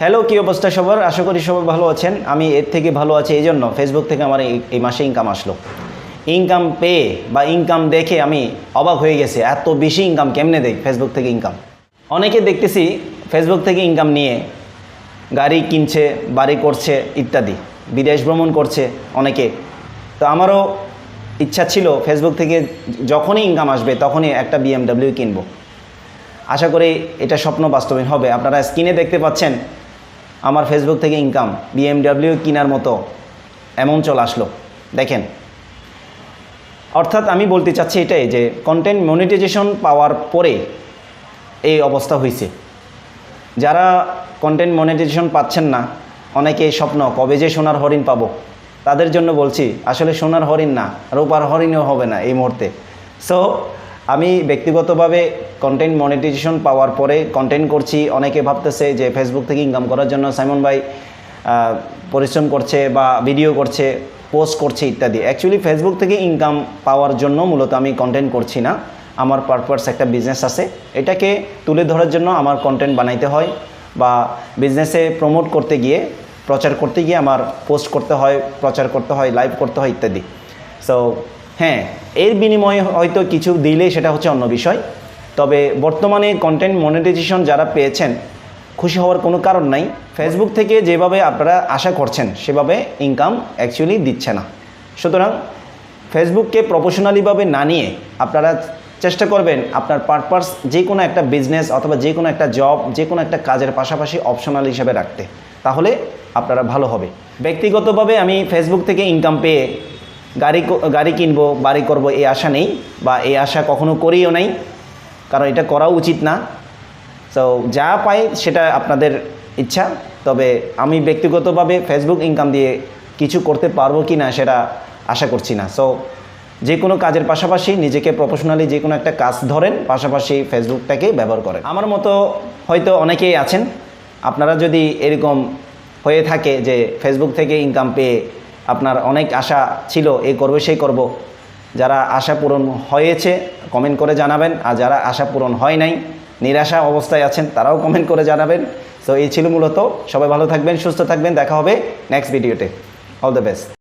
Hello কী অবস্থা সবার? আশা করি সবাই ভালো আছেন। আমি এর থেকে ভালো আছি এই জন্য ফেসবুক থেকে আমার এই মাসে ইনকাম আসলো। ইনকাম পেয়ে বা ইনকাম দেখে আমি অবাক হয়ে গেছে, এত বেশি ইনকাম কেমনে দেখ ফেসবুক থেকে ইনকাম অনেকে দেখতেছি ফেসবুক থেকে ইনকাম নিয়ে গাড়ি কিনছে, বাড়ি করছে ইত্যাদি, বিদেশ ভ্রমণ করছে অনেকে। তো আমারও ইচ্ছা ছিল ফেসবুক থেকে যখনই ইনকাম আসবে তখনই একটা বিএমডাব্লিউ কিনবো। আশা করি এটা স্বপ্ন বাস্তবায়ন হবে। আপনারা স্ক্রিনে দেখতে পাচ্ছেন আমার ফেসবুক থেকে ইনকাম বিএমডাব্লিউ কেনার মতো, এমন চলে আসলো। দেখেন, অর্থাৎ আমি বলতে চাচ্ছি এটাই যে কন্টেন্ট মনিটাইজেশন পাওয়ার পরে এই অবস্থা হয়েছে যারা কন্টেন্ট মনিটাইজেশন পাচ্ছেন না, অনেকে স্বপ্ন, কবে যে সোনার হরিণ পাবো? তাদের জন্য বলছি, আসলে সোনার হরিণ না, রূপার হরিণও হবে না এই মুহূর্তে। সো আমি ব্যক্তিগতভাবে কন্টেন্ট মনিটাইজেশন পাওয়ার পরে কন্টেন্ট করছি। অনেকে ভাবতেছে যে ফেসবুক থেকে ইনকাম করার জন্য সাইমন ভাই পরিশ্রম করছে বা ভিডিও করছে পোস্ট করছে ইত্যাদি। অ্যাকচুয়ালি ফেসবুক থেকে ইনকাম পাওয়ার জন্য মূলত আমি কন্টেন্ট করছি না। আমার পারপাস একটা বিজনেস আছে। এটাকে তুলে ধরার জন্য আমার কন্টেন্ট বানাইতে হয় বা বিজনেসে প্রমোট করতে গিয়ে, প্রচার করতে গিয়ে আমার পোস্ট করতে হয়, প্রচার করতে হয় লাইভ করতে হয় ইত্যাদি। সো হ্যাঁ এর বিনিময়ে হয়তো কিছু দিলেই সেটা হচ্ছে অন্য বিষয়। তবে বর্তমানে কন্টেন্ট মনিটাইজেশন যারা পেয়েছেন, খুশি হওয়ার কোনো কারণ নাই। ফেসবুক থেকে যেভাবে আপনারা আশা করছেন, সেভাবে ইনকাম অ্যাকচুয়ালি দিচ্ছে না। সুতরাং ফেসবুককে প্রফেশনালিভাবে না নিয়ে আপনারা চেষ্টা করবেন আপনার পারপাস যে কোনো একটা বিজনেস অথবা যে কোনো একটা জব যে কোনো একটা কাজের পাশাপাশি অপশনাল হিসেবে রাখতে। তাহলে আপনারা ভালো হবে। ব্যক্তিগতভাবে আমি ফেসবুক থেকে ইনকাম পেয়ে গাড়ি গাড়ি কিনবো, বাড়ি করব, এই আশা নেই বা এই আশা কখনো করিও নাই। কারণ এটা করা উচিত না। তো যা পাই সেটা আপনাদের ইচ্ছা। তবে আমি ব্যক্তিগতভাবে ফেসবুক ইনকাম দিয়ে কিছু করতে পারব কি না সেটা আশা করছি না। সো যে কোনো কাজের পাশাপাশি নিজেকে প্রফেশনালি যে কোনো একটা কাজ ধরেন, পাশাপাশি ফেসবুকটাকে ব্যবহার করেন। আমার মতো হয়তো অনেকেই আছেন। আপনারা যদি এরকম হয়ে থাকে যে ফেসবুক থেকে ইনকাম পেয়ে আপনার অনেক আশা ছিল এই করবে সেই করব। যারা আশা পূরণ হয়েছে কমেন্ট করে জানাবেন। আর যারা আশা পূরণ হয় নাই, নিরাশা অবস্থায় আছেন, তারাও কমেন্ট করে জানাবেন। তো এই ছিল মূলত। সবাই ভালো থাকবেন, সুস্থ থাকবেন। দেখা হবে নেক্সট ভিডিওতে অল দ্য বেস্ট